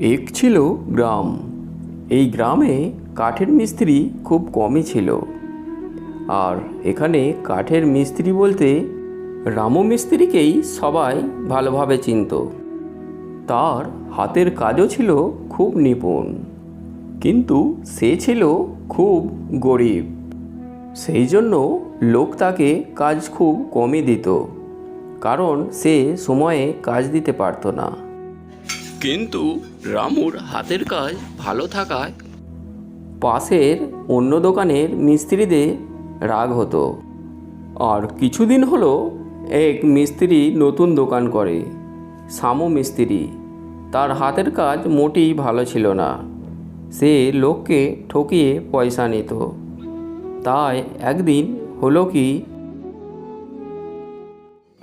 এক ছিল গ্রাম। এই গ্রামে কাঠের মিস্ত্রি খুব কমই ছিল। আর এখানে কাঠের মিস্ত্রি বলতে রামু মিস্ত্রিকেই সবাই ভালোভাবে চিনত। তার হাতের কাজও ছিল খুব নিপুণ। কিন্তু সে ছিল খুব গরিব। সেই জন্য লোক তাকে কাজ খুব কমই দিত। কারণ সে সময়ে কাজ দিতে পারতো না। কিন্তু রামুর হাতের কাজ ভালো থাকায় পাশের অন্য দোকানের মিস্ত্রিদের রাগ হতো। আর কিছুদিন হলো এক মিস্ত্রি নতুন দোকান করে সামু মিস্ত্রি। তার হাতের কাজ মোটেই ভালো ছিল না। সে লোককে ঠকিয়ে পয়সা নিত। তাই একদিন হলো কি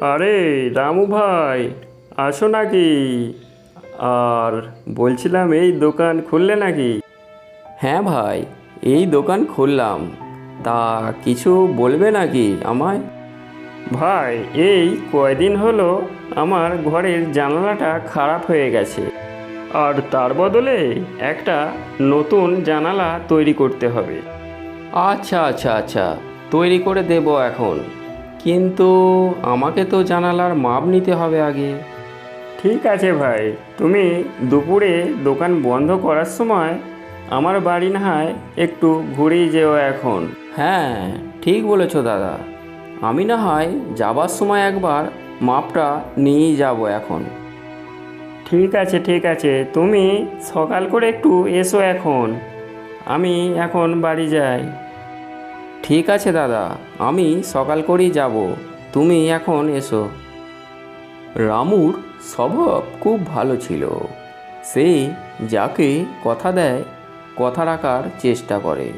আরে রামু ভাই আসো নাকি? আর বলছিলাম এই দোকান খুললে নাকি? হ্যাঁ ভাই এই দোকান খুললাম। তা কিছু বলবে নাকি আমায়? ভাই এই কয়দিন হলো আমার ঘরের জানালাটা খারাপ হয়ে গেছে। আর তার বদলে একটা নতুন জানালা তৈরি করতে হবে। আচ্ছা আচ্ছা আচ্ছা তৈরি করে দেব এখন। কিন্তু আমাকে তো জানালার মাপ নিতে হবে আগে। ঠিক আছে ভাই। তুমি দুপুরে দোকান বন্ধ করার সময় আমার বাড়ি না হয় একটু ঘুরেই যেও এখন। হ্যাঁ ঠিক বলেছ দাদা। আমি না হয় যাবার সময় একবার মাপটা নিয়েই যাব এখন। ঠিক আছে ঠিক আছে। তুমি সকাল করে একটু এসো এখন। আমি এখন বাড়ি যাই। ঠিক আছে দাদা আমি সকাল করেই যাব। তুমি এখন এসো। রামুর স্বভাব খুব ভালো ছিল। সে যাকে কথা দেয়, কথা রাখার চেষ্টা করে।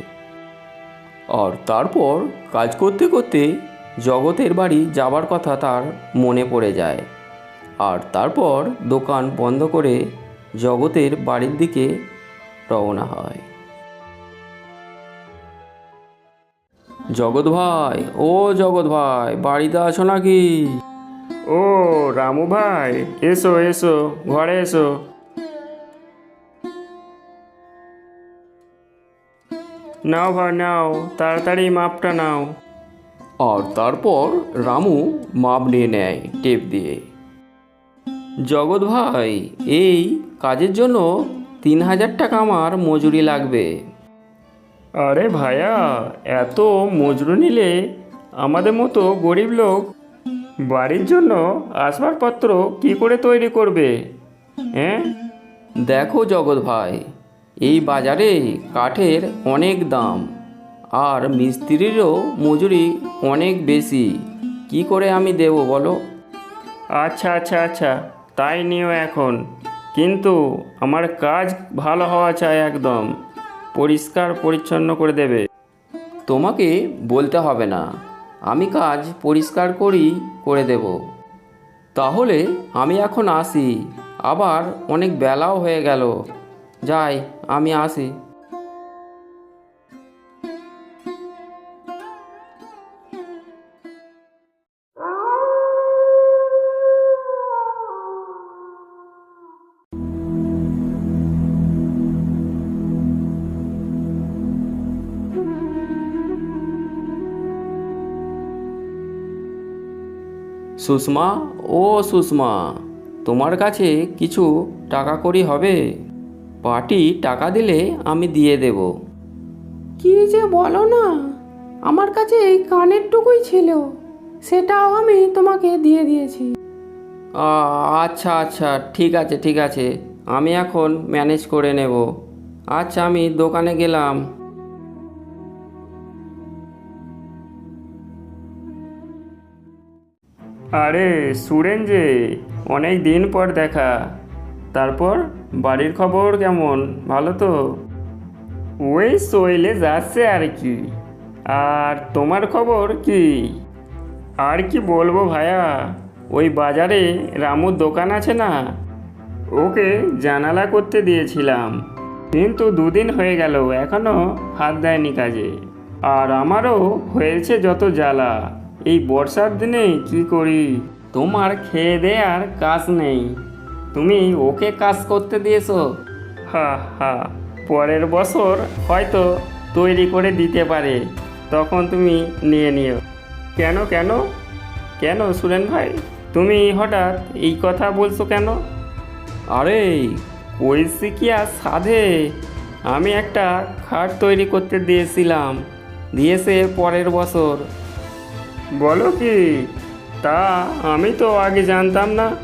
আর তারপর কাজ করতে করতে জগতের বাড়ি যাবার কথা তার মনে পড়ে যায়। আর তারপর দোকান বন্ধ করে জগতের বাড়ির দিকে রওনা হয়। জগৎ ভাই, ও জগৎ ভাই, বাড়িতে আছো নাকি? ও রামু ভাই এসো এসো ঘরে এসো। নাও ভাই নাও তাড়াতাড়ি মাপটা নাও। আর তারপর রামু মাপ নিয়ে নেয় টেপ দিয়ে। জগৎ ভাই এই কাজের জন্য তিন হাজার টাকা আমার মজুরি লাগবে। আরে ভাইয়া এত মজুরি নিলে আমাদের মতো গরিব লোক বাড়ির জন্য আসবাবপত্র কি করে তৈরি করবে? হ্যাঁ দেখো জগৎ ভাই, এই বাজারে কাঠের অনেক দাম আর মিস্ত্রিরও মজুরি অনেক বেশি। কি করে আমি দেবো বলো? আচ্ছা আচ্ছা আচ্ছা তাই নিও এখন। কিন্তু আমার কাজ ভালো হওয়া চাই একদম। পরিষ্কার পরিচ্ছন্ন করে দেবে। তোমাকে বলতে হবে না। আমি কাজ পরিষ্কার করি, করে দেব। তাহলে আমি এখন আসি। আবার অনেক বেলাও হয়ে গেল। যাই, আমি আসি। সুষমা ও সুষমা তোমার কাছে কিছু টাকা করি হবে? পার্টি টাকা দিলে আমি দিয়ে দেব। কি যে বলো না আমার কাছে এই কানের টুকুই ছিল সেটাও আমি তোমাকে দিয়ে দিয়েছি। আচ্ছা আচ্ছা ঠিক আছে ঠিক আছে আমি এখন ম্যানেজ করে নেব। আচ্ছা আমি দোকানে গেলাম। আরে সুরেন যে, অনেক দিন পর দেখা। তারপর বাড়ির খবর কেমন? ভালো তো? ওই সইলে যাচ্ছে আর কি। আর তোমার খবর কি? আর কি বলব ভাইয়া ওই বাজারে রামুর দোকান আছে না? ওকে জানালা করতে দিয়েছিলাম। কিন্তু দুদিন হয়ে গেল এখনও হাত দেয়নি কাজে। আর আমারও হয়েছে যত জ্বালা। এই বর্ষার দিনে কি করি? তোমার খেয়ে দে আর কাজ নেই। তুমি ওকে কাজ করতে দিয়েছ। হা হা, পরের বছর হয়তো তৈরি করে দিতে পারে। তখন তুমি নিয়ে নিও। কেন কেন? কেন সুরেন ভাই? তুমি হঠাৎ এই কথা বলছো কেন? আরে কইছি কি আর সাধে? আমি একটা খাট তৈরি করতে দিয়েছিলাম। দিয়েছে পরের বছর। বলো কি? তা আমি তো আগে জানতাম না।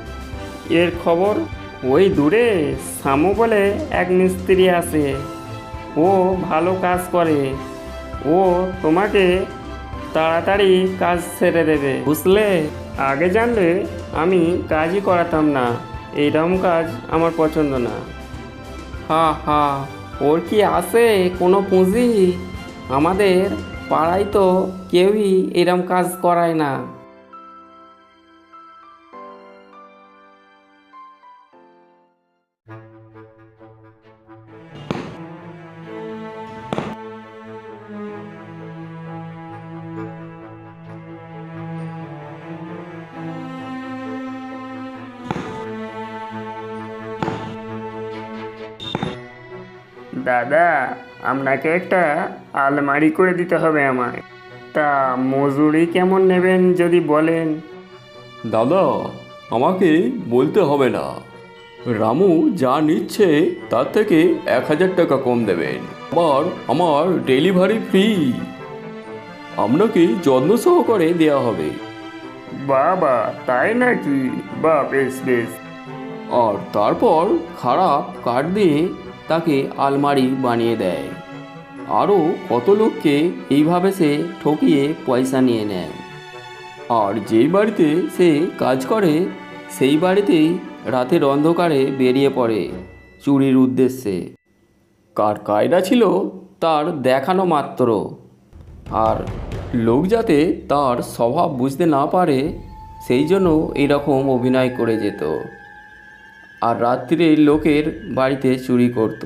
এর খবর ওই দূরে সামু বলে এক মিস্ত্রি আছে। ও ভালো কাজ করে। ও তোমাকে তাড়াতাড়ি কাজ ছেড়ে দেবে। বুঝলে? আগে জানলে আমি কাজই করাতাম না। এইরকম কাজ আমার পছন্দ না। হা হা, ওর কি আছে কোনো পুঁজি? আমাদের পাড়ায় তো কেউই এরম কাজ করায় না। দাদা আপনাকে একটা আলমারি করে দিতে হবে আমায়। তা মজুরি কেমন নেবেন যদি বলেন? দাদা আমাকে বলতে হবে না। রামু যা নিচ্ছে তার থেকে এক হাজার টাকা কম দেবেন। আবার আমার ডেলিভারি ফ্রি। আপনাকে যত্ন সহকারে দেওয়া হবে। বাবা তাই নাকি? বা বেশ বেশ। আর তারপর খারাপ কাঠ দিয়ে তাকে আলমারি বানিয়ে দেয়। আরও কত লোককে এইভাবে সে ঠকিয়ে পয়সা নিয়ে নেয়। আর যেই বাড়িতে সে কাজ করে, সেই বাড়িতেই রাতের অন্ধকারে বেরিয়ে পড়ে চুরির উদ্দেশ্যে। কার কায়দা ছিল, তার দেখানো মাত্র। আর লোক যাতে তার স্বভাব বুঝতে না পারে, সেই জন্য এরকম অভিনয় করে যেত। আর রাত্রিরে লোকের বাড়িতে চুরি করত।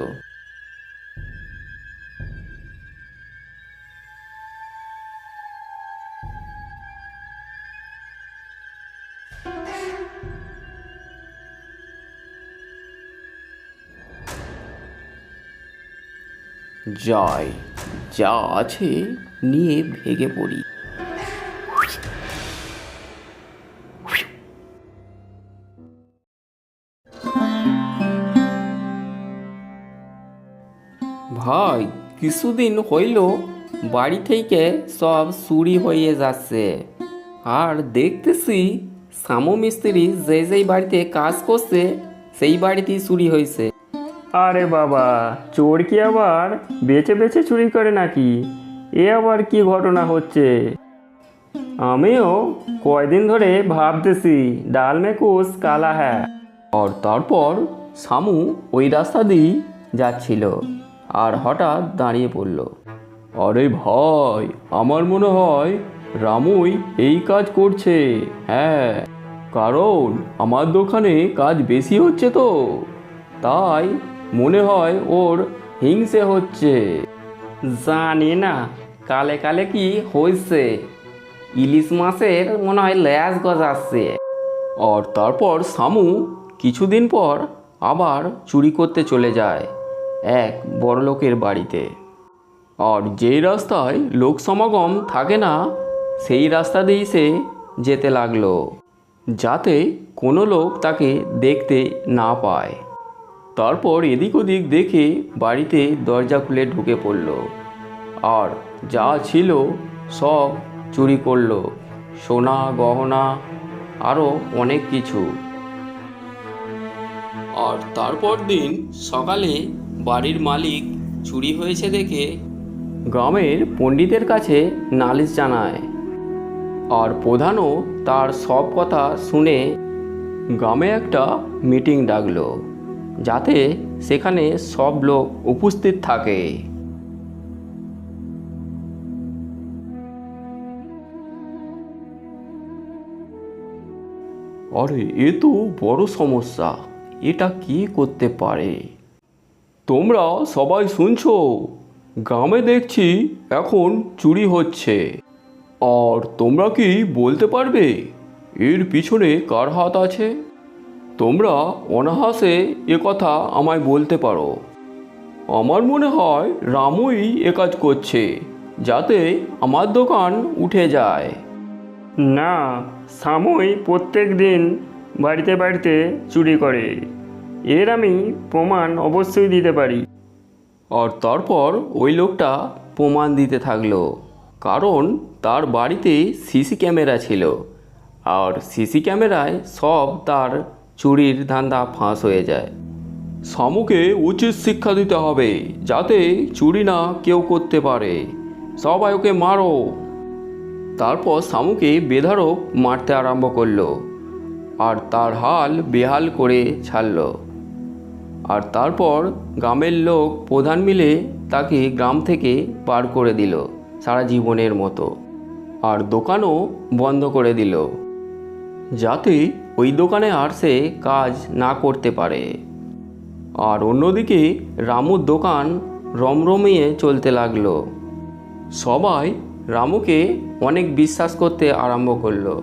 যাই যা আছে নিয়ে ভেগে পড়ি। ভাই, কিছুদিন হইল, বাড়ি থেকে সব চুরি হয়ে যাচ্ছে। আর দেখতেছি, সামু মিস্ত্রি যে যেই বাড়িতে কাজ করছে, সেই বাড়িতেই চুরি হয়েছে আরে বাবা, চোর কি আবার বেছে বেছে চুরি করে নাকি? এ আবার কি ঘটনা হচ্ছে? আমিও কয়দিন ধরে ভাবতেছি, ডাল মে কুছ কালা হ্যাঁ। আর তারপর সামু ওই রাস্তা দিয়েই যাচ্ছিল আর হঠাৎ দাঁড়িয়ে পড়ল। আরে ভাই, আমার মনে হয় রামুই এই কাজ করছে হ্যাঁ কারণ আমার দোকানে কাজ বেশি হচ্ছে তো। তাই মনে হয় ওর হিংসে হচ্ছে। জানি না, কালে কালে কি হয়েছে ইলিশ মাছের মনে হয় ল্যাস গজাচ্ছে। আর তারপর সামু কিছুদিন পর আবার চুরি করতে চলে যায় এক বড়লোকের বাড়িতে। আর যেই রাস্তায় লোক সমাগম থাকে না, সেই রাস্তা দিয়েই সে যেতে লাগল, যাতে কোনো লোক তাকে দেখতে না পায়। তারপর এদিক ওদিক দেখে বাড়িতে দরজা খুলে ঢুকে পড়ল। আর যা ছিল সব চুরি করল, সোনা, গহনা আরও অনেক কিছু। আর তারপর দিন সকালে বাড়ির মালিক চুরি হয়েছে দেখে গ্রামের পণ্ডিতের কাছে নালিশ জানায়। আর প্রধানও তার সব কথা শুনে গ্রামে একটা মিটিং ডাকলো। যাতে সেখানে সব লোক উপস্থিত থাকে। আরে, এ তো বড় সমস্যা। এটা কি করতে পারে? তোমরা সবাই শুনছো? গ্রামে দেখছি এখন চুরি হচ্ছে। আর তোমরা কি বলতে পারবে? এর পিছনে কার হাত আছে? তোমরা অনাহাসে এ কথা আমায় বলতে পারো। আমার মনে হয় রামুই এ কাজ করছে যাতে আমার দোকান উঠে যায়। না সামুই প্রত্যেক দিন বাড়িতে বাড়িতে চুরি করে। এর আমি প্রমাণ অবশ্যই দিতে পারি। আর তারপর ওই লোকটা প্রমাণ দিতে থাকল কারণ তার বাড়িতে সিসি ক্যামেরা ছিল। আর সিসি ক্যামেরায় সব তার চুরির ধান্দা ফাঁস হয়ে যায়। সামুকে উচিত শিক্ষা দিতে হবে, যাতে চুরি না কেউ করতে পারে। সবাই ওকে মারো। তারপর শামুকে বেধারক মারতে আরম্ভ করল, আর তার হাল বেহাল করে ছাড়ল। আর তারপর গ্রামের লোক প্রধান মিলে তাকে গ্রাম থেকে পার করে দিল সারা জীবনের মতো। আর দোকানও বন্ধ করে দিল, যাতে ওই দোকানে আর সে কাজ না করতে পারে। আর অন্যদিকে রামুর দোকান রমরমিয়ে চলতে লাগল। সবাই রামুকে অনেক বিশ্বাস করতে আরম্ভ করল।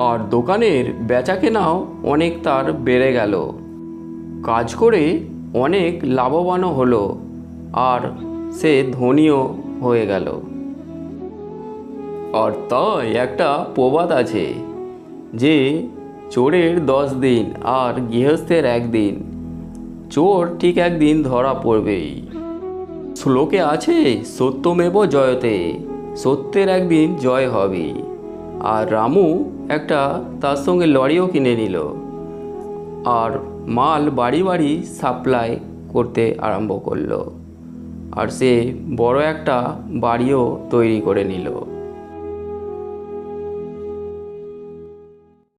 আর দোকানের বেচাকেনাও অনেক তার বেড়ে গেল। কাজ করে অনেক লাভবানও হলো আর সে ধনীও হয়ে গেল। আর তাই একটা প্রবাদ আছে। যে চোরের দশ দিন আর গৃহস্থের একদিন। চোর ঠিক একদিন ধরা পড়বেই। শ্লোকে আছে, সত্যমেব জয়তে, সত্যের একদিন জয় হবে। আর রামু একটা তার সঙ্গে লরিও কিনে নিল। আর মাল বাড়ি বাড়ি সাপ্লাই করতে আরম্ভ করল। আর সে বড় একটা বাড়িও তৈরি করে নিল।